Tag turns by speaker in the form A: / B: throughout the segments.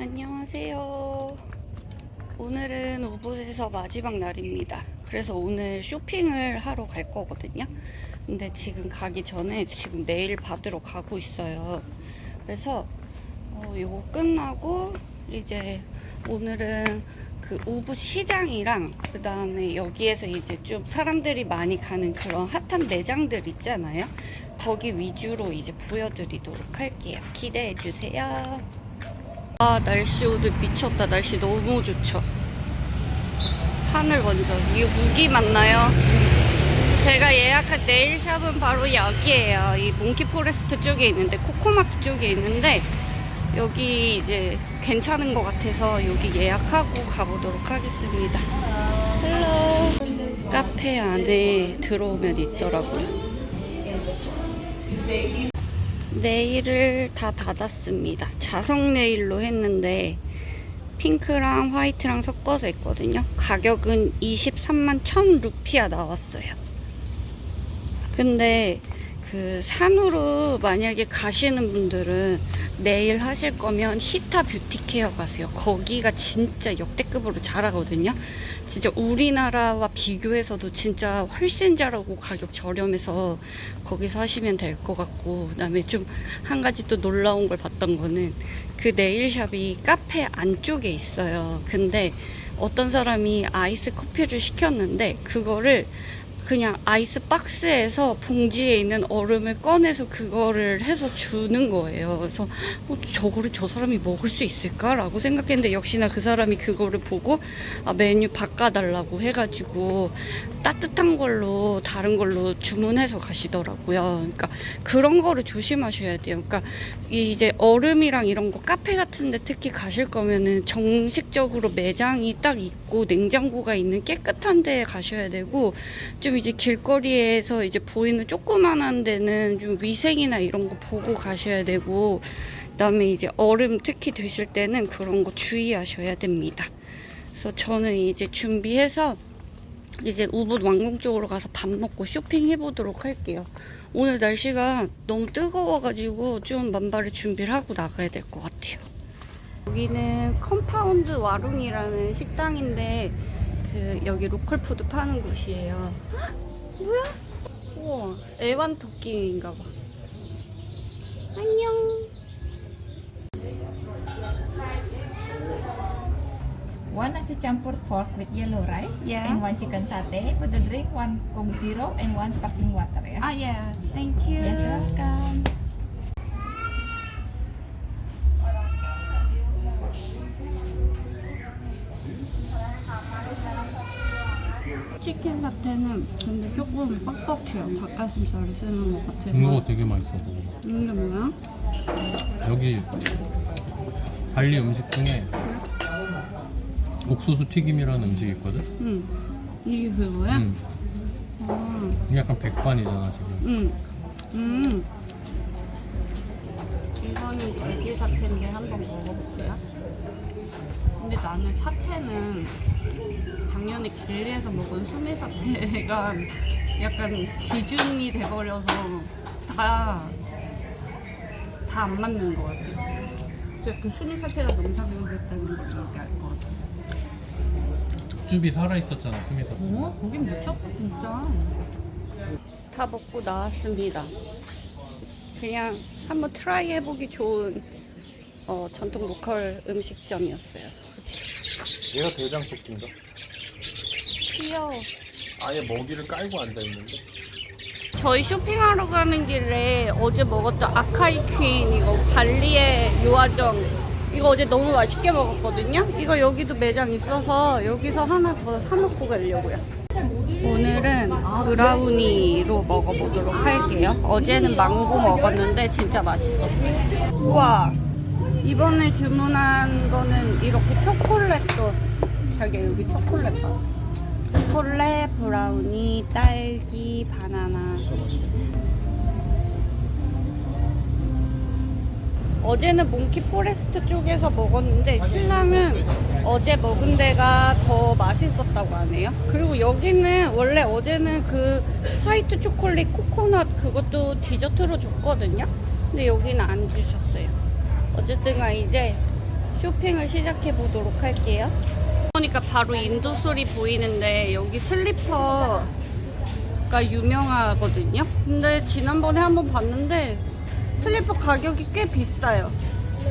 A: 안녕하세요. 오늘은 우붓에서 마지막 날입니다. 그래서 오늘 쇼핑을 하러 갈 거거든요. 근데 지금 가기 전에 지금 내일 받으러 가고 있어요. 그래서 어, 요거 끝나고 이제 오늘은 그 우붓 시장이랑 그 다음에 여기에서 이제 좀 사람들이 많이 가는 그런 핫한 매장들 있잖아요. 거기 위주로 이제 보여드리도록 할게요. 기대해 주세요. 아 날씨 오늘 미쳤다. 날씨 너무 좋죠. 하늘 먼저. 이게 무기 맞나요? 제가 예약한 네일샵은 바로 여기에요. 이 몽키 포레스트 쪽에 있는데 코코마트 쪽에 있는데 여기 이제 괜찮은 것 같아서 여기 예약하고 가보도록 하겠습니다. 헬로. 카페 안에 들어오면 있더라고요 네일을 다 받았습니다. 자석 네일로 했는데 핑크랑 화이트랑 섞어서 했거든요. 가격은 23만 1000 루피아 나왔어요. 근데 그 산으로 만약에 가시는 분들은 네일 하실 거면 히타 뷰티케어 가세요. 거기가 진짜 역대급으로 잘하거든요. 진짜 우리나라와 비교해서도 진짜 훨씬 잘하고 가격 저렴해서 거기서 하시면 될 것 같고 그다음에 좀 한 가지 또 놀라운 걸 봤던 거는 그 네일샵이 카페 안쪽에 있어요. 근데 어떤 사람이 아이스 커피를 시켰는데 그거를 그냥 아이스 박스에서 봉지에 있는 얼음을 꺼내서 그거를 해서 주는 거예요. 그래서 어, 저거를 저 사람이 먹을 수 있을까라고 생각했는데 역시나 그 사람이 그거를 보고 아, 메뉴 바꿔달라고 해가지고 따뜻한 걸로 다른 걸로 주문해서 가시더라고요. 그러니까 그런 거를 조심하셔야 돼요. 그러니까 이 이제 얼음이랑 이런 거 카페 같은 데 특히 가실 거면은 정식적으로 매장이 딱 있고 냉장고가 있는 깨끗한 데에 가셔야 되고 좀 이제 길거리에서 이제 보이는 조그만한 데는 좀 위생이나 이런 거 보고 가셔야 되고 그다음에 이제 얼음 특히 드실 때는 그런 거 주의하셔야 됩니다. 그래서 저는 이제 준비해서 이제 우붓 왕궁 쪽으로 가서 밥 먹고 쇼핑해 보도록 할게요. 오늘 날씨가 너무 뜨거워가지고 좀 만발의 준비를 하고 나가야 될 것 같아요. 여기는 컴파운드 와룽이라는 식당인데 그 여기 로컬 푸드 파는 곳이에요. 헉, 뭐야? 우와 애완 토끼인가 봐. 안녕.
B: One nasi campur pork with yellow rice
A: Yeah.
B: and one chicken satay with the drink, one Coke Zero and one sparkling water ya.
A: 아 예, thank you.
B: Yes, welcome.
A: 치킨 사태는 근데 조금 뻑뻑해요. 닭가슴살을 쓰는 것 같아서.
C: 이거 되게 맛있어 먹어봐
A: 이게 뭐야?
C: 여기 발리 음식 중에 옥수수 튀김이라는 음식이 있거든?
A: 응. 이게 그거야?
C: 음.
A: 아,
C: 이게 약간 백반이잖아 지금
A: 응. 음. 이거는 돼지 사태인데 한번 먹어볼게요. 근데 나는 사태는 작년에 길리에서 먹은 수미 사태가 약간 기준이 돼버려서 다, 다 안 맞는 것 같아. 진짜 그 수미 사태가 넘사벽이었다는 걸 이제 알것 같아.
C: 쭈비 살아있었잖아 수미사
A: 어? 거긴 미쳤어 진짜 다 먹고 나왔습니다 그냥 한번 트라이 해보기 좋은 어, 전통 로컬 음식점이었어요 그치?
D: 얘가 대장 토끼인가?
A: 귀여워
D: 아예 먹이를 깔고 앉아 있는데.
A: 저희 쇼핑하러 가는 길에 어제 먹었던 아카이 퀸 이거 발리의 요아정 이거 어제 너무 맛있게 먹었거든요. 이거 여기도 매장 있어서 여기서 하나 더 사놓고 가려고요. 오늘은 브라우니로 먹어보도록 할게요. 어제는 망고 먹었는데 진짜 맛있었어요. 우와 이번에 주문한 거는 이렇게 초콜릿도 자기 여기 초콜릿 봐. 초콜릿, 브라우니, 딸기, 바나나. 어제는 몽키 포레스트 쪽에서 먹었는데 신랑은 어제 먹은 데가 더 맛있었다고 하네요. 그리고 여기는 원래 어제는 그 화이트 초콜릿 코코넛 그것도 디저트로 줬거든요. 근데 여기는 안 주셨어요. 어쨌든 간 이제 쇼핑을 시작해 보도록 할게요. 보니까 바로 인도 소리 보이는데 여기 슬리퍼가 유명하거든요. 근데 지난번에 한번 봤는데 슬리퍼 가격이 꽤 비싸요.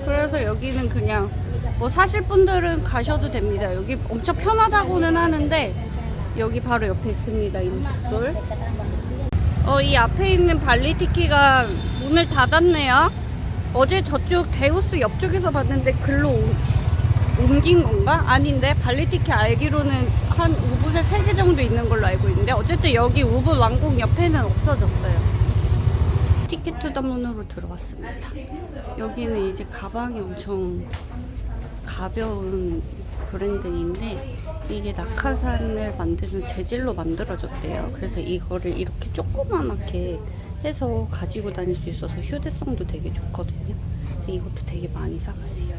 A: 그래서 여기는 그냥 뭐 사실 분들은 가셔도 됩니다. 여기 엄청 편하다고는 하는데 여기 바로 옆에 있습니다. 인솔. 어, 이 앞에 있는 발리티키가 문을 닫았네요. 어제 저쪽 데우스 옆쪽에서 봤는데 글로 오- 옮긴 건가? 아닌데 발리티키 알기로는 한 우붓에 3개 정도 있는 걸로 알고 있는데 어쨌든 여기 우붓 왕궁 옆에는 없어졌어요. 티켓 투더문으로 들어왔습니다. 여기는 이제 가방이 엄청 가벼운 브랜드인데 이게 낙하산을 만드는 재질로 만들어졌대요. 그래서 이거를 이렇게 조그맣게 해서 가지고 다닐 수 있어서 휴대성도 되게 좋거든요. 그래서 이것도 되게 많이 사가세요.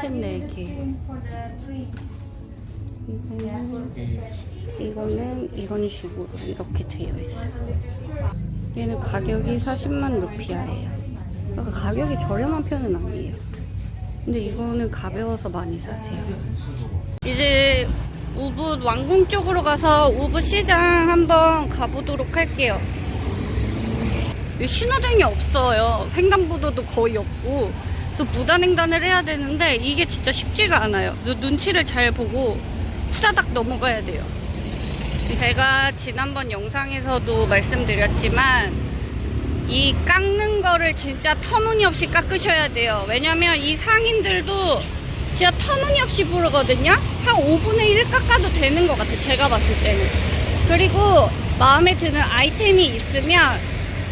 A: 포켓 4개 이거는 이거는 이런 식으로 이렇게 되어 있어요. 얘는 가격이 40만 루피아예요. 그러니까 가격이 저렴한 편은 아니에요. 근데 이거는 가벼워서 많이 사세요. 이제 우붓 왕궁 쪽으로 가서 우붓 시장 한번 가보도록 할게요. 신호등이 없어요. 횡단보도도 거의 없고. 그래서 무단횡단을 해야 되는데 이게 진짜 쉽지가 않아요. 눈- 눈치를 잘 보고 후다닥 넘어가야 돼요. 제가 지난번 영상에서도 말씀드렸지만 이 깎는 거를 진짜 터무니없이 깎으셔야 돼요. 왜냐면 이 상인들도 진짜 터무니없이 부르거든요. 한 5분의 1 깎아도 되는 것 같아. 제가 봤을 때는. 그리고 마음에 드는 아이템이 있으면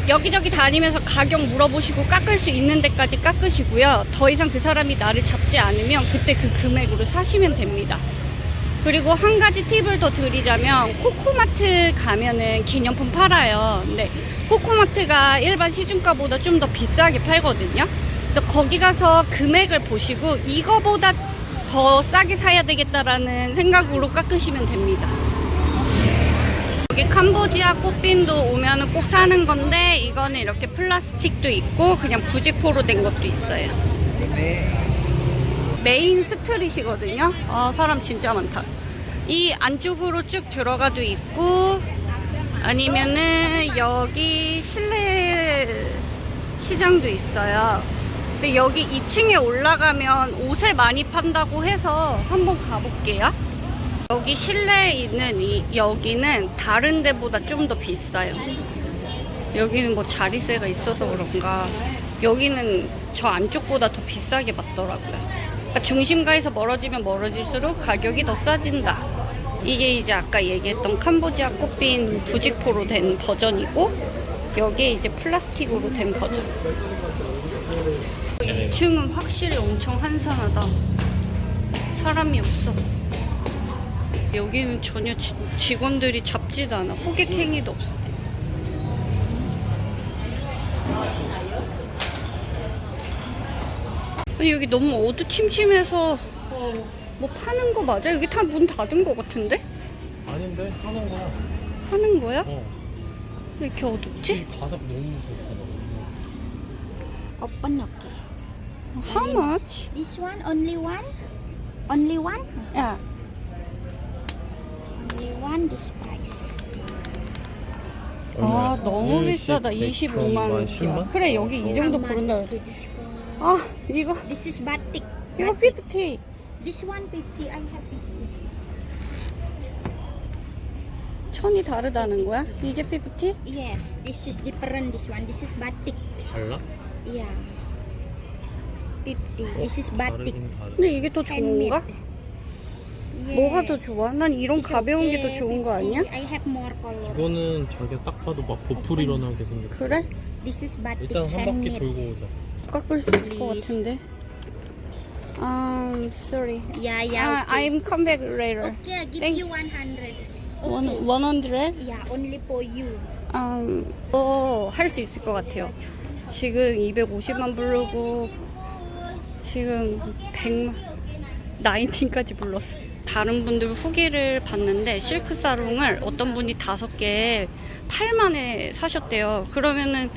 A: 여기저기 다니면서 가격 물어보시고 깎을 수 있는 데까지 깎으시고요. 더 이상 그 사람이 나를 잡지 않으면 그때 그 금액으로 사시면 됩니다. 그리고 한 가지 팁을 더 드리자면 코코마트 가면은 기념품 팔아요. 근데 코코마트가 일반 시중가보다 좀 더 비싸게 팔거든요. 그래서 거기 가서 금액을 보시고 이거보다 더 싸게 사야 되겠다라는 생각으로 깎으시면 됩니다. 여기 캄보지아 꽃빈도 오면은 꼭 사는 건데 이거는 이렇게 플라스틱도 있고 그냥 부직포로 된 것도 있어요. 메인 스트릿이거든요. 아, 사람 진짜 많다. 이 안쪽으로 쭉 들어가도 있고 아니면은 여기 실내 시장도 있어요. 근데 여기 2층에 올라가면 옷을 많이 판다고 해서 한번 가볼게요. 여기 실내에 있는 이 여기는 다른 데보다 좀 더 비싸요. 여기는 뭐 자리세가 있어서 그런가 여기는 저 안쪽보다 더 비싸게 받더라고요. 그러니까 중심가에서 멀어지면 멀어질수록 가격이 더 싸진다. 이게 이제 아까 얘기했던 캄보지아 꽃빈 부직포로 된 버전이고 여기에 이제 플라스틱으로 된 버전. 2층은 확실히 엄청 한산하다. 사람이 없어. 여기는 전혀 지- 직원들이 잡지도 않아. 호객 행위도 없어. 아니 여기 너무 어두침침해서 뭐 파는 거 맞아? 여기 다 문 닫은 거 같은데?
D: 아닌데 하는 거야.
A: 하는 거야?
D: 어.
A: 왜 이렇게 어둡지?
D: 이 바닥 너무 무섭다.
E: Open okay.
A: How much?
E: This one only one? Only one?
A: 야,
E: Only one this price.
A: 아 너무
D: 20,
A: 비싸다.
D: 100,
A: 25만
D: 10만,
A: 원이야. 그래 여기 이 정도 부른다.
E: To discount?
A: 아 이거
E: This is batik.
A: 이거 50.
E: This one 50. I have 50.
A: 천이 다르다는 거야? 이게 50?
E: Yes, this is different. This one. This is batik.
D: 달라?
E: Yeah. 50. This is batik.
D: 다르긴 다르.
A: 근데 이게 더 좋은가?
E: Handmade.
A: 뭐가 더. 좋아? 난 이런 가벼운 게 더 좋은 거
E: 50.
A: 아니야?
E: I have more color.
D: 이거는 자기가 딱 봐도 막 보풀 일어나게 생겼어.
A: 그래?
E: This is batik
D: 일단 한 바퀴
E: handmade.
D: 돌고 오자.
A: 깎을 수 있을 것 같은데. Um, sorry.
E: Yeah,
A: Uh,
E: yeah. okay.
A: I'm come back later.
E: Okay, I give
A: Thank-
E: you 100.
A: One,
E: Okay.
A: 100?
E: Yeah, only for you.
A: 음, 어, 할 수 있을 것 같아요. 지금 250만 부르고 지금 100만, 19까지 불렀어. 다 다른 분들 후기를 봤는데 실크 사롱을 어떤 분이 다섯 개 8만에 사셨대요. 그러면은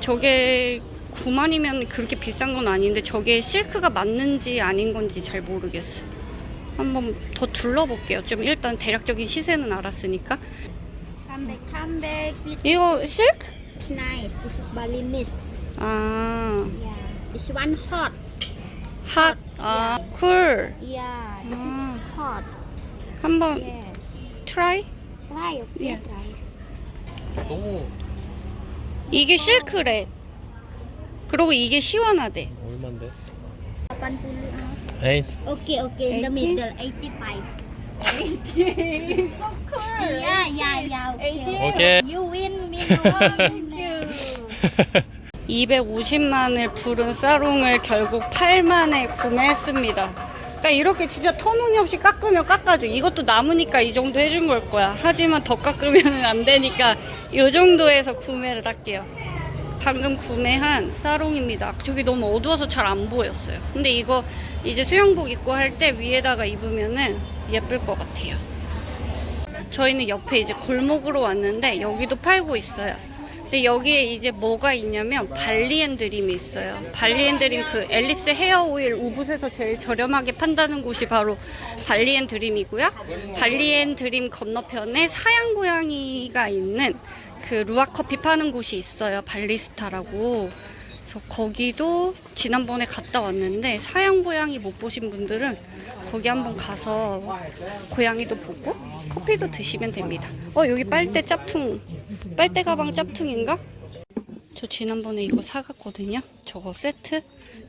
A: 저게 9만이면 그렇게 비싼 건 아닌데 저게 실크가 맞는지 아닌 건지 잘 모르겠어. 한번 더 둘러볼게요. 좀 일단 대략적인 시세는 알았으니까.
E: Come back, come back. With
A: 이거 실크?
E: It's nice. This is Balinese.
A: 아,
E: Yeah. This one hot.
A: 핫. 아, 쿨.
E: Yeah. This is hot.
A: 한번
E: Yes.
A: 트라이?
E: Try, okay,
A: Yeah.
E: try.
D: 너무
A: 이게 실크래. 그리고 이게 시원하대.
D: 얼만데?
E: 80 ah.
D: 에이
E: Okay, okay. In the
A: 80?
E: middle, 85. 80. Yeah, yeah, yeah. Okay.
D: 오케이.
E: You win, me no.
A: 250만을 부른 사롱을 결국 8만에 구매했습니다. 그러니까 이렇게 진짜 터무니없이 깎으면 깎아줘. 이것도 남으니까 이 정도 해준 걸 거야. 하지만 더 깎으면 안 되니까 이 정도에서 구매를 할게요. 방금 구매한 사롱입니다. 저기 너무 어두워서 잘 안 보였어요. 근데 이거 이제 수영복 입고 할 때 위에다가 입으면은 예쁠 것 같아요. 저희는 옆에 이제 골목으로 왔는데 여기도 팔고 있어요. 근데 여기에 이제 뭐가 있냐면 발리앤드림이 있어요. 발리앤드림 그 엘립스 헤어 오일 우붓에서 제일 저렴하게 판다는 곳이 바로 발리앤드림이고요. 발리앤드림 건너편에 사양 고양이가 있는 그 루아 커피 파는 곳이 있어요. 발리스타라고. 그래서 거기도 지난번에 갔다 왔는데 사양 고양이 못 보신 분들은 거기 한번 가서 고양이도 보고 커피도 드시면 됩니다. 어 여기 빨대 짭퉁 빨대 가방 짭퉁인가? 저 지난번에 이거 사갔거든요. 저거 세트.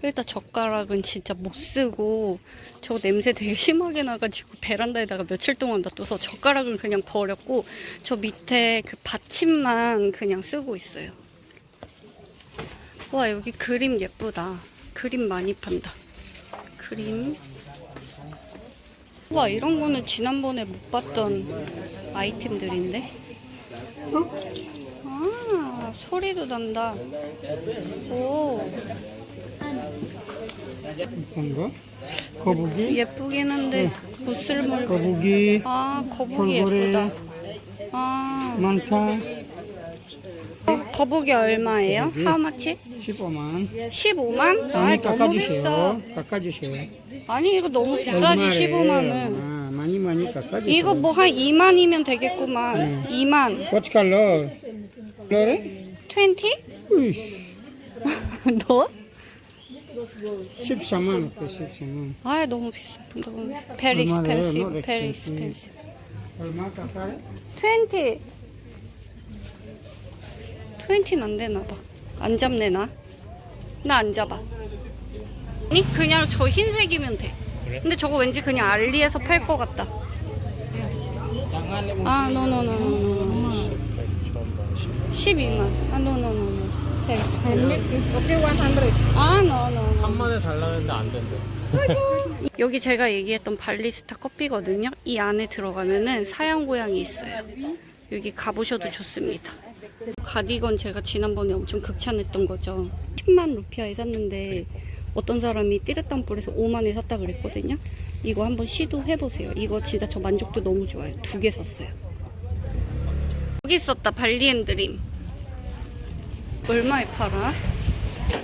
A: 일단 젓가락은 진짜 못 쓰고 저거 냄새 되게 심하게 나가지고 베란다에다가 며칠 동안 놔둬서 젓가락은 그냥 버렸고 저 밑에 그 받침만 그냥 쓰고 있어요. 와 여기 그림 예쁘다. 그림 많이 판다. 그림. 와 이런 거는 지난번에 못 봤던 아이템들인데. 아 소리도 난다. 오
F: 이쁜 거? 거북이?
A: 예쁘긴 한데 물고.
F: 거북이
A: 아 거북이
F: 돌고래.
A: 예쁘다. 아
F: 많다
A: 거, 거북이 얼마예요? 하우마치?
F: 15만
A: 15만? 아
F: 많이
A: 너무 비싸.
F: 깎아주세요 깎아주세요
A: 아니 이거 너무 비싸지
F: 얼마래?
A: 15만은.
F: 아, 많이 많이 깎아주세요
A: 이거 뭐 한 2만이면 되겠구만. 2만.
F: What color? color?
A: 20?
F: 으이씨
A: 너?
F: 14만 어때 14만
A: 아 너무 비싸. 너무 very
F: 얼마래요?
A: expensive. Very expensive.
F: 얼마 깎아요?
A: 20. 20는 안 되나 봐. 안 잡네 나. 나 안 잡아. 아니 그냥 저 흰색이면 돼.
D: 그래?
A: 근데 저거 왠지 그냥 알리에서 팔 것 같다. 아, 노노노노노. 12만. 아, 노노노노. very expensive. 아, 노노노.
D: 3만에 달라는데 안 된대
A: 여기 제가 얘기했던 발리스타 커피거든요. 이 안에 들어가면은 사양 고양이 있어요. 여기 가보셔도 좋습니다. 가디건 제가 지난번에 엄청 극찬했던 거죠. 10만 루피아에 샀는데 어떤 사람이 띠르땅불에서 5만에 샀다 그랬거든요. 이거 한번 시도해보세요. 이거 진짜 저 만족도 너무 좋아요. 두 개 샀어요. 여기 있었다. 발리앤드림. 얼마에 팔아?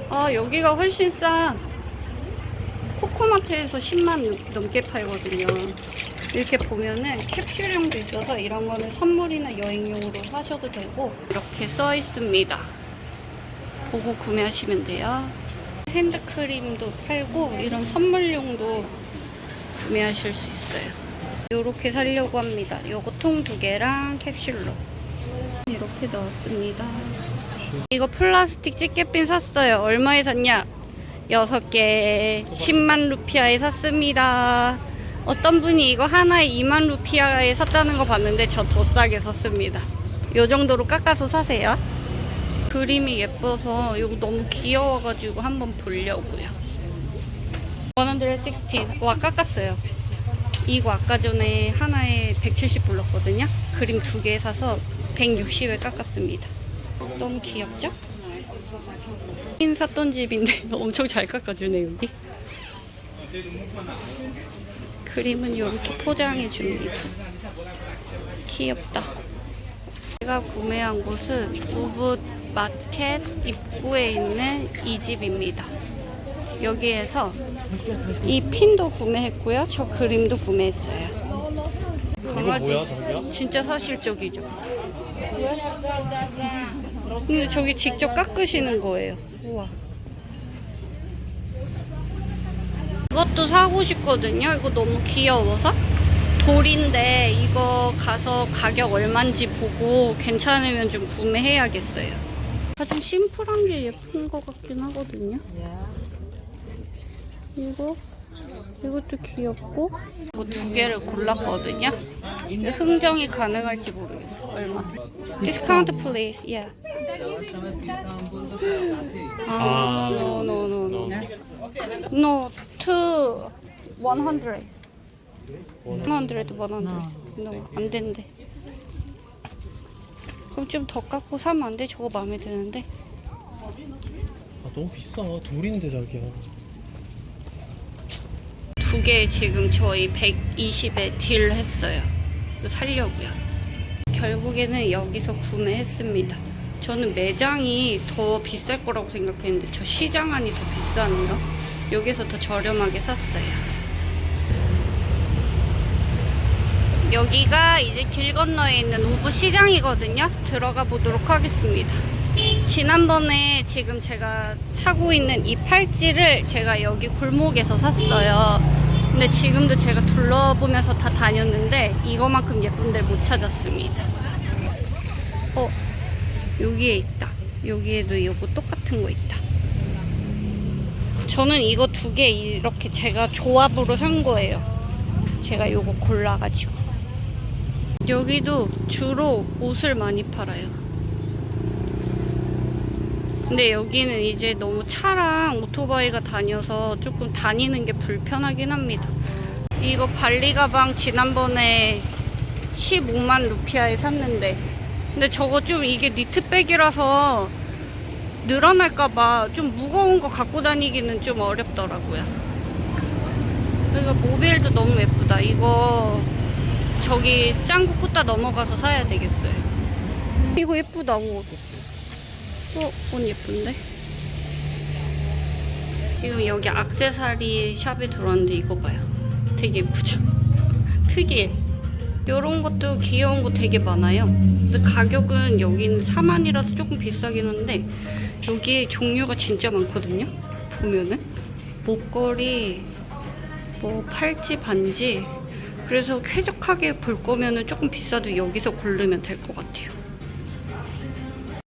A: 아 여기가 훨씬 싸. 코코마트에서 10만 넘게 팔거든요. 이렇게 보면은 캡슐용도 있어서 이런 거는 선물이나 여행용으로 사셔도 되고 이렇게 써 있습니다. 보고 구매하시면 돼요. 핸드크림도 팔고 이런 선물용도 구매하실 수 있어요. 이렇게 사려고 합니다. 요거 통 두 개랑 캡슐로 이렇게 넣었습니다. 이거 플라스틱 찌개핀 샀어요. 얼마에 샀냐? 여섯 개 10만 루피아에 샀습니다. 어떤 분이 이거 하나에 2만 루피아에 샀다는 거 봤는데 저 더 싸게 샀습니다. 요 정도로 깎아서 사세요. 그림이 예뻐서 이거 너무 귀여워가지고 한번 보려고요. 116. 와 깎았어요. 이거 아까 전에 하나에 170 불렀거든요. 그림 두 개 사서 160에 깎았습니다. 너무 귀엽죠? 흰 샀던 집인데 엄청 잘 깎아주네 여기 그림은 이렇게 포장해 줍니다. 귀엽다. 제가 구매한 곳은 우붓 마켓 입구에 있는 이 집입니다. 여기에서 이 핀도 구매했고요. 저 그림도 구매했어요.
D: 저기야?
A: 진짜 사실적이죠. 왜? 근데 저기 직접 깎으시는 거예요. 우와. 이것도 사고 싶거든요. 이거 너무 귀여워서. 돌인데 이거 가서 가격 얼마인지 보고 괜찮으면 좀 구매해야겠어요. 가장 심플한 게 예쁜 것 같긴 하거든요. 이거 이것도 귀엽고 이거 두 개를 골랐거든요. 흥정이 가능할지 모르겠어. 얼마? 디스카운트 플레이스. 예. 아, no no no no. To 100. 100, 100. No, 안 된대. 그럼 좀 더 깎고 사면 안 돼? 저거 마음에 드는데.
D: 아 너무 비싸 둘인데 자기야
A: 두 개 지금 저희 120에 딜 했어요. 살려고요. 결국에는 여기서 구매했습니다. 저는 매장이 더 비쌀 거라고 생각했는데 저 시장 안이 더 비싸네요. 여기서 더 저렴하게 샀어요. 여기가 이제 길 건너에 있는 우부 시장이거든요. 들어가 보도록 하겠습니다. 지난번에 지금 제가 차고 있는 이 팔찌를 제가 여기 골목에서 샀어요. 근데 지금도 제가 둘러보면서 다 다녔는데 이거만큼 예쁜 데를 못 찾았습니다. 어, 여기에 있다. 여기에도 이거 똑같은 거 있다. 저는 이거 두 개 이렇게 제가 조합으로 산 거예요. 제가 요거 골라가지고. 여기도 주로 옷을 많이 팔아요. 근데 여기는 이제 너무 차랑 오토바이가 다녀서 조금 다니는 게 불편하긴 합니다. 이거 발리 가방 지난번에 15만 루피아에 샀는데 근데 저거 좀 이게 니트백이라서 늘어날까봐 좀 무거운 거 갖고 다니기는 좀 어렵더라고요. 그리고 모빌도 너무 예쁘다. 이거 저기 짱구 꾸따 넘어가서 사야 되겠어요. 이거 예쁘다 옷. 어, 옷 예쁜데? 지금 여기 악세사리 샵에 들어왔는데 이거 봐요. 되게 예쁘죠? 특이해. 이런 것도 귀여운 거 되게 많아요. 근데 가격은 여기는 4만이라서 조금 비싸긴 한데 여기 종류가 진짜 많거든요. 보면은 목걸이, 뭐 팔찌, 반지. 그래서 쾌적하게 볼 거면은 조금 비싸도 여기서 고르면 될 것 같아요.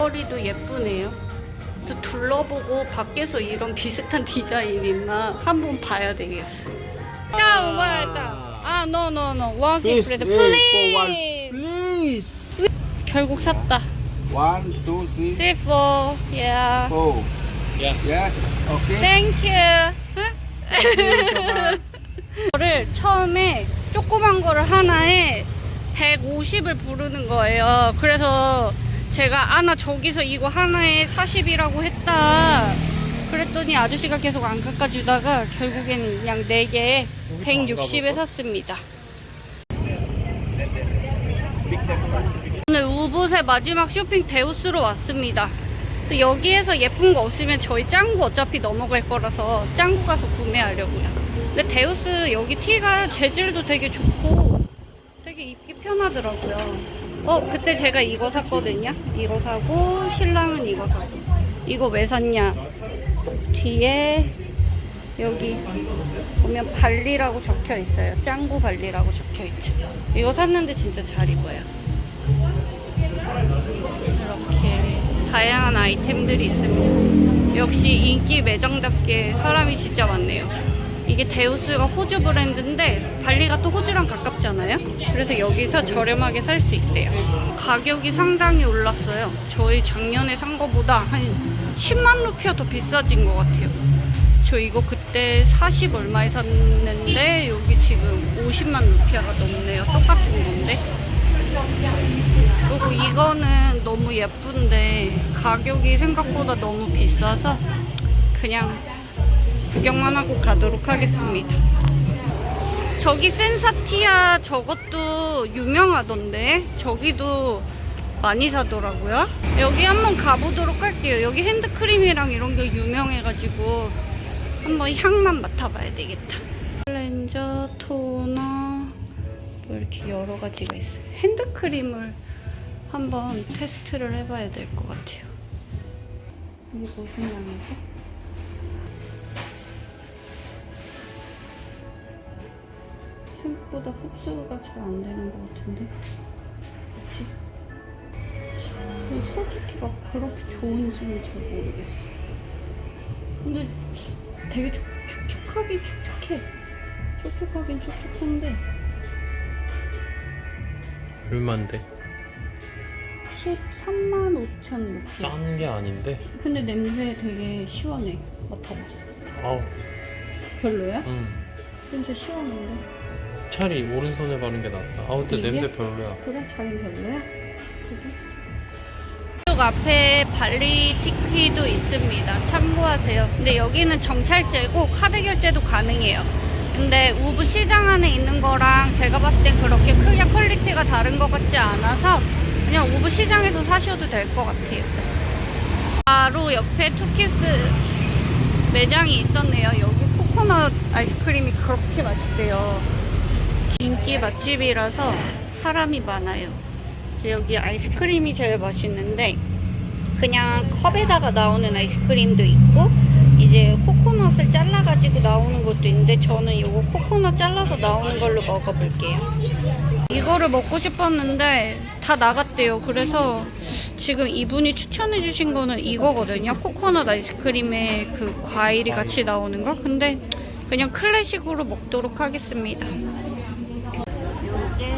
A: 머리도 예쁘네요. 또 둘러보고 밖에서 이런 비슷한 디자인 있나 한번 봐야 되겠어. 야, 오바다. 아, no, no, no. One fifty,
F: please.
A: Please. 결국 샀다.
F: One, two, three,
A: Three, four. Yeah.
F: four.
D: Yeah.
F: Yes. Okay.
A: Thank you.
F: Thank you so much.
A: 저를 처음에 조그만 거를 하나에 150을 부르는 거예요. 그래서 제가 아나 저기서 이거 하나에 40이라고 했다. 그랬더니 아저씨가 계속 안 깎아주다가 결국에는 그냥 4개에 160에 샀습니다. 오늘 우붓의 마지막 쇼핑 데우스로 왔습니다. 또 여기에서 예쁜 거 없으면 저희 짱구 어차피 넘어갈 거라서 짱구 가서 구매하려고요. 근데 데우스 여기 티가 재질도 되게 좋고 되게 입기 편하더라고요. 어, 그때 제가 이거 샀거든요. 이거 사고 신랑은 이거 사고. 이거 왜 샀냐? 뒤에 여기 보면 발리라고 적혀 있어요. 짱구 발리라고 적혀 있죠. 이거 샀는데 진짜 잘 입어요. 이렇게 다양한 아이템들이 있습니다. 역시 인기 매장답게 사람이 진짜 많네요. 이게 데우스가 호주 브랜드인데 발리가 또 호주랑 가깝잖아요. 그래서 여기서 저렴하게 살 수 있대요. 가격이 상당히 올랐어요. 저희 작년에 산 거보다 한 10만 루피아 더 비싸진 것 같아요. 저 이거 그때 40 얼마에 샀는데 여기 지금 50만 루피아가 넘네요. 똑같은 건데. 그리고 이거는 너무 예쁜데 가격이 생각보다 너무 비싸서 그냥 구경만 하고 가도록 하겠습니다. 저기 센사티아 저것도 유명하던데 저기도 많이 사더라고요. 여기 한번 가보도록 할게요. 여기 핸드크림이랑 이런 게 유명해가지고 한번 향만 맡아봐야 되겠다. 클렌저, 토너 뭐 이렇게 여러 가지가 있어요. 핸드크림을 한번 테스트를 해봐야 될 것 같아요. 이게 무슨 향이지? 생각보다 흡수가 잘 안 되는 것 같은데 뭐지? 솔직히 막 그렇게 좋은지는 잘 모르겠어 근데 되게 촉, 촉촉하긴 촉촉해 촉촉하긴 촉촉한데
D: 얼만데?
A: 13만 5천 6천
D: 싼게 아닌데?
A: 근데 냄새 되게 시원해 맡아봐
D: 아우
A: 별로야?
D: 음.
A: 냄새 시원한데
D: 차라리 오른손에 바른 게 낫다 아우 근데
A: 이게?
D: 냄새 별로야
A: 그래? 자긴 별로야? 이쪽 앞에 발리 티키도 있습니다. 참고하세요. 근데 여기는 정찰제고 카드 결제도 가능해요. 근데 우브 시장 안에 있는 거랑 제가 봤을 땐 그렇게 크게 퀄리티가 다른 것 같지 않아서 그냥 우브 시장에서 사셔도 될 것 같아요. 바로 옆에 투키스 매장이 있었네요. 여기 코코넛 아이스크림이 그렇게 맛있대요. 인기 맛집이라서 사람이 많아요. 여기 아이스크림이 제일 맛있는데 그냥 컵에다가 나오는 아이스크림도 있고 이제 코코넛을 잘라가지고 나오는 것도 있는데 저는 이거 코코넛 잘라서 나오는 걸로 먹어볼게요. 이거를 먹고 싶었는데 다 나갔대요. 그래서 지금 이분이 추천해 주신 거는 이거거든요. 코코넛 아이스크림에 그 과일이 같이 나오는 거. 근데 그냥 클래식으로 먹도록 하겠습니다. 이게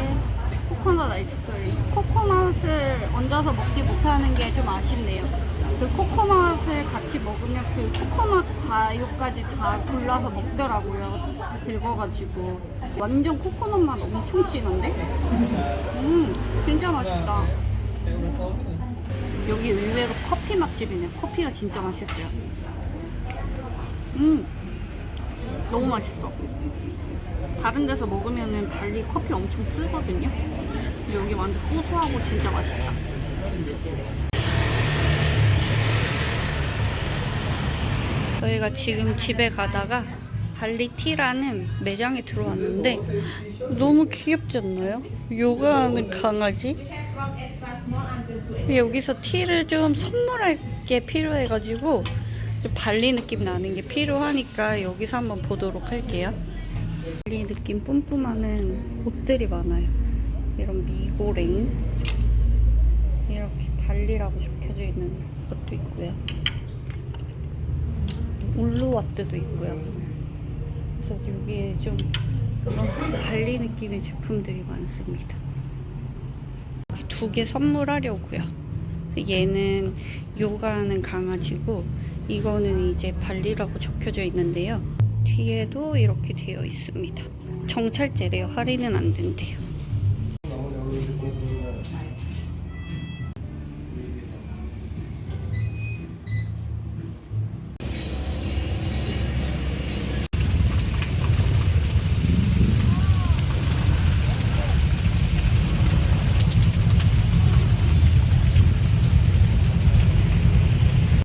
A: 코코넛 아이스크림. 코코넛을 얹어서 먹지 못하는 게 좀 아쉽네요. 그 코코넛을 같이 먹으면 그 코코넛 과육까지 다 골라서 먹더라고요. 긁어가지고. 완전 코코넛 맛 엄청 진한데? 음, 진짜 맛있다. 여기 의외로 커피 맛집이네. 커피가 진짜 맛있어요. 음, 너무 맛있어. 다른 데서 먹으면은 발리 커피 엄청 쓰거든요. 여기 완전 고소하고 진짜 맛있다. 저희가 지금 집에 가다가 발리티라는 매장에 들어왔는데 너무 귀엽지 않나요? 요가하는 강아지? 여기서 티를 좀 선물할 게 필요해가지고 좀 발리 느낌 나는 게 필요하니까 여기서 한번 보도록 할게요. 발리 느낌 뿜뿜하는 옷들이 많아요. 이런 미고랭 이렇게 발리라고 적혀져 있는 것도 있고요. 울루와트도 있고요. 그래서 여기에 좀 그런 발리 느낌의 제품들이 많습니다. 두 개 선물하려고요. 얘는 요가하는 강아지고 이거는 이제 발리라고 적혀져 있는데요. 뒤에도 이렇게 되어 있습니다. 정찰제래요. 할인은 안 된대요.